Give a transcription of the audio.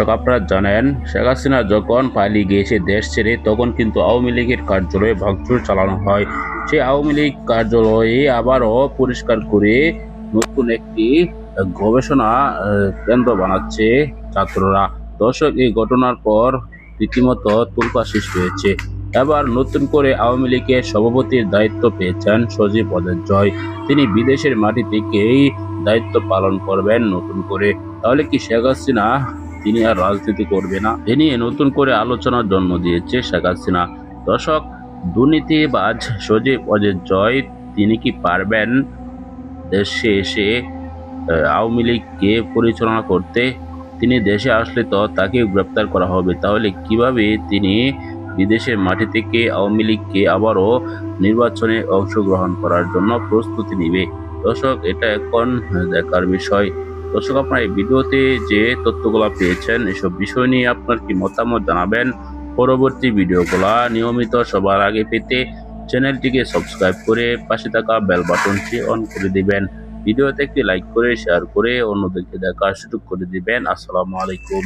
দর্শক আপনারা জানেন, শেখ হাসিনা যখন পালিয়ে গিয়েছে দেশ ছেড়ে, তখন কিন্তু আওয়ামী লীগের কার্যালয়ে ভাঙচুর চালানো হয়। সেই আওয়ামী লীগ কার্যালয়ে আবারও পরিষ্কার করে নতুন একটি গবেষণা কেন্দ্র বানাচ্ছে ছাত্ররা। দর্শক, এই ঘটনার পর রীতিমতো তুলপা সৃষ্টি হয়েছে। এবার নতুন করে আওয়ামী লীগের সভাপতির দায়িত্ব পেয়েছেন সজীব জয় তিনি বিদেশের মাটি থেকেই দায়িত্ব পালন করবেন নতুন করে। তাহলে কি শেখ হাসিনা তিনি আর রাজনীতি করবে না। এ নিয়ে নতুন করে আলোচনার জন্ম দিয়েছে শেখ হাসিনা। দর্শক, দুর্নীতিবাজ সজীব অজিত জয়, তিনি কি পারবেন দেশে এসে আওয়ামী লীগকে পরিচালনা করতে? তিনি দেশে আসলে তো তাকে গ্রেপ্তার করা হবে। তাহলে কীভাবে তিনি বিদেশের মাটি থেকে আওয়ামী লীগকে আবারও নির্বাচনে অংশগ্রহণ করার জন্য প্রস্তুতি নিবে? দর্শক, এটা এখন দেখার বিষয়। দর্শক, আপনার এই ভিডিওতে যে তথ্যগুলো পেয়েছেন, এসব বিষয় নিয়ে আপনার কি মতামত জানাবেন? পরবর্তী ভিডিওগুলো নিয়মিত সবার আগে পেতে চ্যানেলটিকে সাবস্ক্রাইব করে পাশে থাকা বেল বাটনটি অন করে দিবেন। ভিডিওতে একটি লাইক করে, শেয়ার করে অন্যদেরকে দেখা সুযোগ করে দিবেন। আসসালামু আলাইকুম।